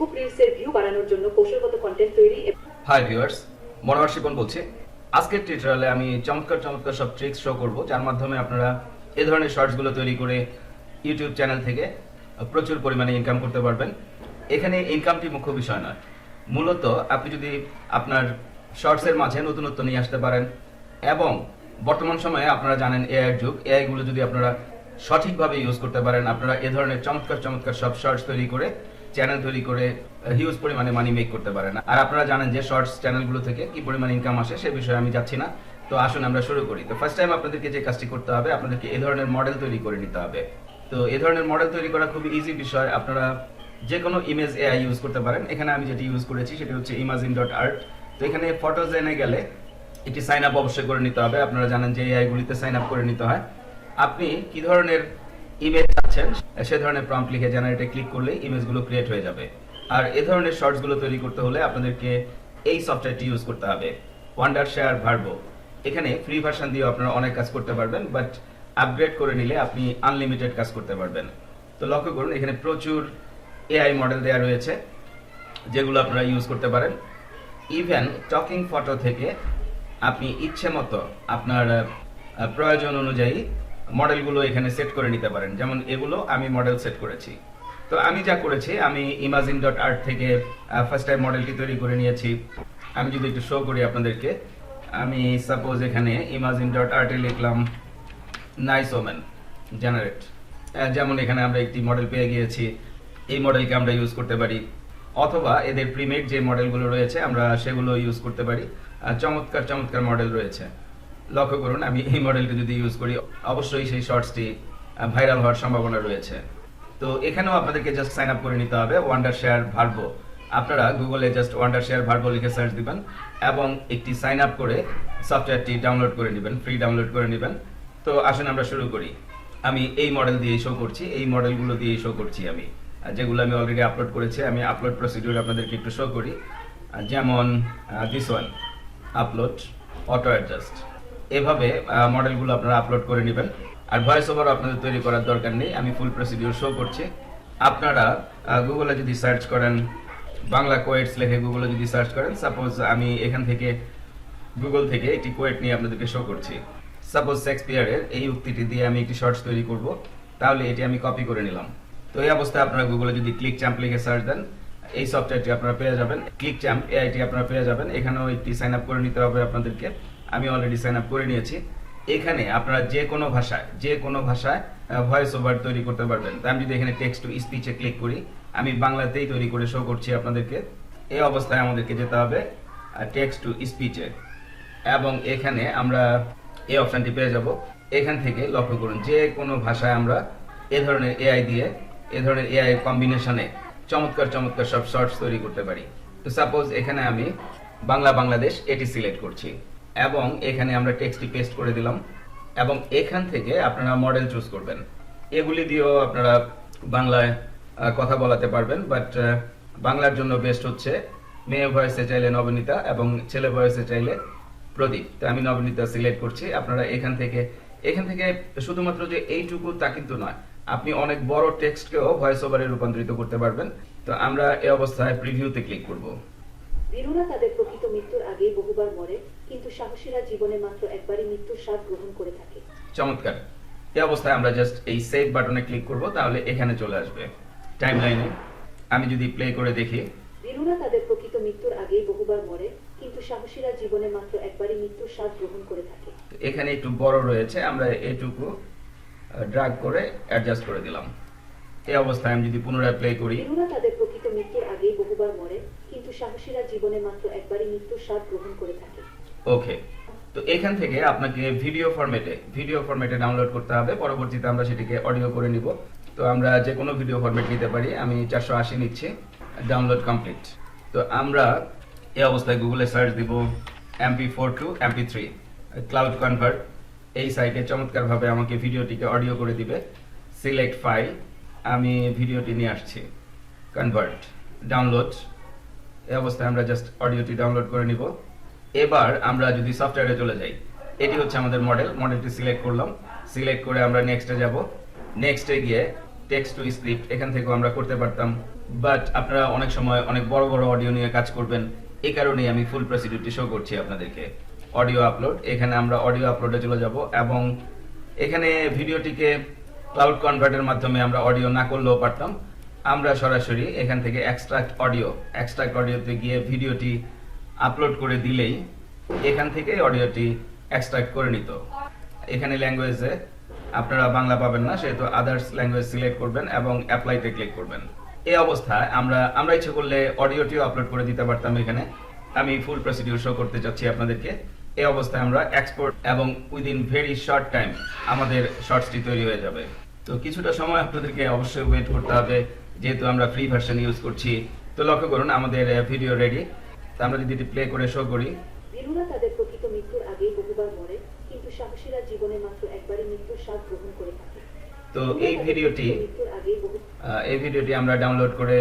Facebook রিলসের view বাড়ানোর জন্য কৌশলগত কন্টেন্ট তৈরি হাই ভিউয়ার্স মনোহর শিপন বলছি। আজকের টিউটোরিয়ালে আমি চমৎকার চমৎকার সব ট্রিক্স শো করব, যার মাধ্যমে আপনারা এ ধরনের শর্টসগুলো তৈরি করে ইউটিউব চ্যানেল থেকে প্রচুর পরিমাণে ইনকাম করতে পারবেন। এখানে ইনকামটি মুখ্য বিষয় নয়। মূলত আপনি যদি আপনার শর্টসের মাঝে নতুনত্ব নিয়ে আসতে পারেন এবং বর্তমান সময়ে আপনারা জানেন এআই যুগ। এআই গুলো যদি আপনারা সঠিকভাবে ইউজ করতে পারেন, আপনারা এ ধরনের চমৎকার চমৎকার সব শর্টস তৈরি করে চ্যানেল তৈরি করে হিউজ পরিমাণে মানি মেক করতে পারে না। আর আপনারা জানেন যে শর্টস চ্যানেলগুলো থেকে কি পরিমাণ ইনকাম আসে সে বিষয়ে আমি যাচ্ছি না। তো আসুন আমরা শুরু করি। তো ফার্স্ট টাইম আপনাদেরকে যে কাজটি করতে হবে, আপনাদেরকে এ ধরনের মডেল তৈরি করে নিতে হবে। তো এ ধরনের মডেল তৈরি করা খুবই ইজি বিষয়। আপনারা যে কোনো ইমেজ এআই ইউজ করতে পারেন। এখানে আমি যেটি ইউজ করেছি সেটি হচ্ছে ইমাজিন ডট আর্ট তো এখানে ফটোজ এনে গেলে এটি সাইন আপ অবশ্যই করে নিতে হবে। আপনারা জানেন যে এআই গুলিতে সাইন আপ করে নিতে হয়। আপনি কি ধরনের ইমেজ চাচ্ছেন সে ধরনের প্রম্পট লিখে জেনারেটে ক্লিক করলে ইমেজগুলো ক্রিয়েট হয়ে যাবে। আর এ ধরনের শর্টসগুলো তৈরি করতে হলে আপনাদেরকে এই সফটওয়্যারটি ইউজ করতে হবে। ওয়ান্ডার শেয়ার ভার্বো এখানে ফ্রি ভার্সন দিয়ে আপনারা অনেক কাজ করতে পারবেন বাট আপগ্রেড করে নিলে আপনি আনলিমিটেড কাজ করতে পারবেন। তো লক্ষ্য করুন, এখানে প্রচুর এআই মডেল দেওয়া রয়েছে, যেগুলো আপনারা ইউজ করতে পারেন। ইভেন টকিং ফটো থেকে আপনি ইচ্ছে মতো আপনার প্রয়োজন অনুযায়ী মডেলগুলো এখানে সেট করে নিতে পারেন। যেমন এগুলো আমি মডেল সেট করেছি। তো আমি যা করেছি, আমি ইমাজিন ডট আর্ট থেকে ফার্স্ট টাইম মডেলটি তৈরি করে নিয়েছি। আমি যদি একটু শো করি আপনাদেরকে, আমি সাপোজ এখানে ইমাজিন ডট আর্টে লিখলাম নাইস ওমেন জেনারেট যেমন এখানে আমরা একটি মডেল পেয়ে গিয়েছি। এই মডেলকে আমরা ইউজ করতে পারি। অথবা এদের প্রিমেড যে মডেলগুলো রয়েছে, আমরা সেগুলো ইউজ করতে পারি। চমৎকার চমৎকার মডেল রয়েছে। লক্ষ্য করুন, আমি এই মডেলটি যদি ইউজ করি, অবশ্যই সেই শর্টসটি ভাইরাল হওয়ার সম্ভাবনা রয়েছে। তো এখানেও আপনাদেরকে জাস্ট সাইন আপ করে নিতে হবে ওয়ান্ডার শেয়ার ভার্বো আপনারা গুগলে জাস্ট ওয়ান্ডার শেয়ার ভার্বো লিখে সার্চ দিবেন এবং একটি সাইন আপ করে সফটওয়্যারটি ডাউনলোড করে নেবেন ফ্রি ডাউনলোড করে নেবেন। তো আসুন আমরা শুরু করি। আমি এই মডেল দিয়ে শো করছি, এই মডেলগুলো দিয়ে শো করছি আমি। যেগুলো আমি অলরেডি আপলোড করেছি, আমি আপলোড প্রসিডিউর আপনাদেরকে একটু শো করি। যেমন this one upload auto adjust এভাবে মডেলগুলো আপনারা আপলোড করে নেবেন। আর ভয়েস ওভার আপনাদের তৈরি করার দরকার নেই, আমি ফুল প্রসিডিউর শো করছি। আপনারা গুগলে যদি সার্চ করেন, বাংলা কোয়েটস লেখে গুগলে যদি সার্চ করেন সাপোজ আমি এখান থেকে গুগল থেকে একটি কোয়েট নিয়ে আপনাদেরকে শো করছি। সাপোজ শেক্সপিয়ারের এই উক্তিটি দিয়ে আমি একটি শর্টস তৈরি করব, তাহলে এটি আমি কপি করে নিলাম। তো এই অবস্থায় আপনারা গুগলে যদি ক্লিক চ্যাম্প লিখে সার্চ দেন, এই সফটওয়্যারটি আপনারা পেয়ে যাবেন। ক্লিক চ্যাম্প এআইটি আপনারা পেয়ে যাবেন। এখানেও একটি সাইন আপ করে নিতে হবে আপনাদেরকে। আমি অলরেডি সাইন আপ করে নিয়েছি। এখানে আপনারা যে কোনো ভাষায়, যে কোনো ভাষায় ভয়েস ওভার তৈরি করতে পারবেন। আমি যদি এখানে টেক্সট টু স্পিচে ক্লিক করি, আমি বাংলাতেই তৈরি করে শো করছি আপনাদেরকে। এই অবস্থায় আমাদেরকে যেতে হবে টেক্সট টু স্পিচে এবং এখানে আমরা এই অপশনটি পেয়ে যাব। এখান থেকে লক্ষ্য করুন, যে কোনো ভাষায় আমরা এ ধরনের এআই দিয়ে, এ ধরনের এআই কম্বিনেশনে চমৎকার চমৎকার সব শর্টস তৈরি করতে পারি। তো সাপোজ এখানে আমি বাংলা, বাংলাদেশ এটি সিলেক্ট করছি। এবং এখানে আমরা টেক্সটটি পেস্ট করে দিলাম এবং এখান থেকে আপনারা মডেল চুজ করবেন। এগুলি দিয়েও আপনারা বাংলায় কথা বলাতে পারবেন বাট বাংলার জন্য বেস্ট হচ্ছে মেয়ে ভয়েসে চাইলে নবনীতা এবং ছেলে ভয়েসে চাইলে প্রদীপ। তো আমি নবনীতা সিলেক্ট করছি, আপনারা এখান থেকে এখান থেকে শুধুমাত্র যে এইটুকু তা কিন্তু নয়, আপনি অনেক বড় টেক্সটকেও ভয়েস ওভারে রূপান্তরিত করতে পারবেন। তো আমরা এই অবস্থায় প্রিভিউতে ক্লিক করব। তাদের প্রকৃত মৃত্যুর আগেই বহুবার মরে কিন্তু সাহসীরা জীবনে মাত্র একবারই মৃত্যুর স্বাদ গ্রহণ করে থাকে। চমৎকার। এই অবস্থায় আমরা জাস্ট এই সেভ বাটনে ক্লিক করব তাহলে এখানে চলে আসবে। টাইমলাইনে আমি যদি প্লে করে দেখি। বীরুরা তাদের প্রকৃত মৃত্যুর আগেই বহুবার মরে কিন্তু সাহসীরা জীবনে মাত্র একবারই মৃত্যুর স্বাদ গ্রহণ করে থাকে। এখানে একটু বড় রয়েছে আমরা এটুকু ড্রাগ করে অ্যাডজাস্ট করে দিলাম। এই অবস্থায় আমি যদি পুনরায় প্লে করি। বীরুরা তাদের প্রকৃত মৃত্যুর আগেই বহুবার মরে কিন্তু সাহসীরা জীবনে মাত্র একবারই মৃত্যুর স্বাদ গ্রহণ করে থাকে। ওকে তো এখান থেকে আপনাকে ভিডিও ফরম্যাটে ভিডিও ফরম্যাটে ডাউনলোড করতে হবে। পরবর্তীতে আমরা সেটিকে অডিও করে নিব। তো আমরা যে কোনো ভিডিও ফরম্যাট নিতে পারি। আমি চারশো আশি নিচ্ছি। ডাউনলোড কমপ্লিট তো আমরা এই অবস্থায় গুগলে সার্চ দিব MP four two MP three cloud convert এই সাইটে চমৎকারভাবে আমাকে ভিডিওটিকে অডিও করে দিবে। সিলেক্ট ফাইল আমি ভিডিওটি নিয়ে আসছি। কনভার্ট ডাউনলোড এই অবস্থায় আমরা জাস্ট অডিওটি ডাউনলোড করে নিব। এবার আমরা যদি সফটওয়্যারে চলে যাই, এটি হচ্ছে আমাদের মডেল মডেলটি সিলেক্ট করলাম। সিলেক্ট করে আমরা নেক্সটে যাব। নেক্সটে গিয়ে টেক্সট টু স্ক্রিপ্ট এখান থেকেও আমরা করতে পারতাম। বাট আপনারা অনেক সময় অনেক বড় বড় অডিও নিয়ে কাজ করবেন। এই কারণেই আমি ফুল প্রসিডিউরটি শো করছি আপনাদেরকে। অডিও আপলোড এখানে আমরা অডিও আপলোডে চলে যাব এবং এখানে ভিডিওটিকে ক্লাউড কনভার্টের মাধ্যমে আমরা অডিও না করলেও পারতাম। আমরা সরাসরি এখান থেকে এক্সট্রাক্ট অডিও এক্সট্রাক্ট অডিওতে গিয়ে ভিডিওটি আপলোড করে দিলেই এখান থেকে অডিওটি এক্সট্রাক্ট করে নিত। এখানে ল্যাঙ্গুয়েজে আপনারা বাংলা পাবেন না, সেহেতু আদার্স ল্যাঙ্গুয়েজ সিলেক্ট করবেন এবং অ্যাপ্লাইতে ক্লিক করবেন। এই অবস্থায় আমরা আমরা ইচ্ছে করলে অডিওটিও আপলোড করে দিতে পারতাম এখানে। আমি ফুল প্রসিডিউর শো করতে চাচ্ছি আপনাদেরকে। এই অবস্থায় আমরা এক্সপোর্ট এবং উইদিন ভেরি শর্ট টাইম আমাদের শর্টসটি তৈরি হয়ে যাবে। তো কিছুটা সময় আপনাদেরকে অবশ্যই ওয়েট করতে হবে, যেহেতু আমরা ফ্রি ভার্সন ইউজ করছি। তো লক্ষ্য করুন, আমাদের ভিডিও রেডি তো আমরা যদি প্লে করে শো করি। বীরুরা তাদের প্রকৃত মৃত্যুর আগেই বহুবার মরে কিন্তু সাহসীরা জীবনে মাত্র একবারই মৃত্যুর স্বাদ গ্রহণ করে থাকে। তো এই ভিডিওটি এই ভিডিওটি আমরা ডাউনলোড করে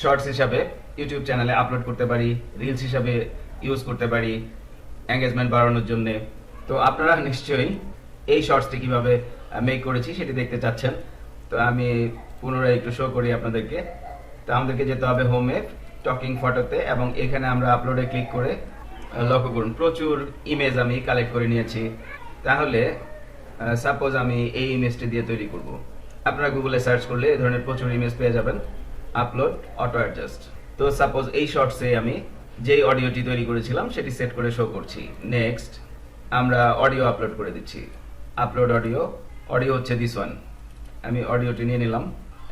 শর্টস হিসাবে ইউটিউব চ্যানেলে আপলোড করতে পারি রিলস হিসাবে ইউজ করতে পারি এঙ্গেজমেন্ট বাড়ানোর জন্য। তো আপনারা নিশ্চয়ই এই শর্টসটি কীভাবে মেক করেছি সেটি দেখতে চাচ্ছেন। তো আমি পুনরায় একটু শো করি আপনাদেরকে। তো আমাদেরকে যেতে হবে হোমে টকিং ফটোতে এবং এখানে আমরা আপলোডে ক্লিক করে লক্ষ্য করুন, প্রচুর ইমেজ আমি কালেক্ট করে নিয়েছি। তাহলে সাপোজ আমি এই ইমেজটি দিয়ে তৈরি করব। আপনারা গুগলে সার্চ করলে এই ধরনের প্রচুর ইমেজ পেয়ে যাবেন। আপলোড অটো অ্যাডজাস্ট তো সাপোজ এই শর্টসে আমি যেই অডিওটি তৈরি করেছিলাম, সেটি সেট করে শো করছি। নেক্সট আমরা অডিও আপলোড করে দিচ্ছি। আপলোড অডিও অডিও হচ্ছে দিস ওয়ান আমি অডিওটি নিয়ে নিলাম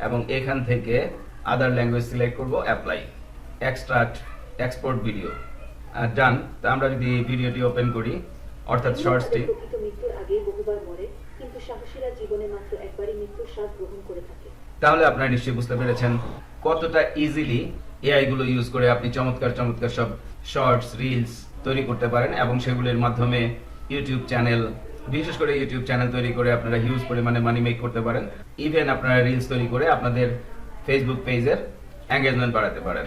এবং এখান থেকে আদার ল্যাঙ্গুয়েজ সিলেক্ট করব apply extract export video done তো আমরা যদি ভিডিওটি ওপেন করি অর্থাৎ শর্টসটি তাহলে আপনারা নিশ্চয়ই বুঝতে পেরেছেন কতটা ইজিলি এআই গুলো ইউজ করে আপনি চমৎকার চমৎকার সব শর্টস রিলস তৈরি করতে পারেন এবং সেগুলির মাধ্যমে ইউটিউব চ্যানেল বিশেষ করে ইউটিউব চ্যানেল তৈরি করে আপনারা হিউজ পরিমাণে মানি মেক করতে পারেন। ইভেন আপনারা রিলস তৈরি করে আপনাদের ফেসবুক পেজের এঙ্গেজমেন্ট বাড়াতে পারেন।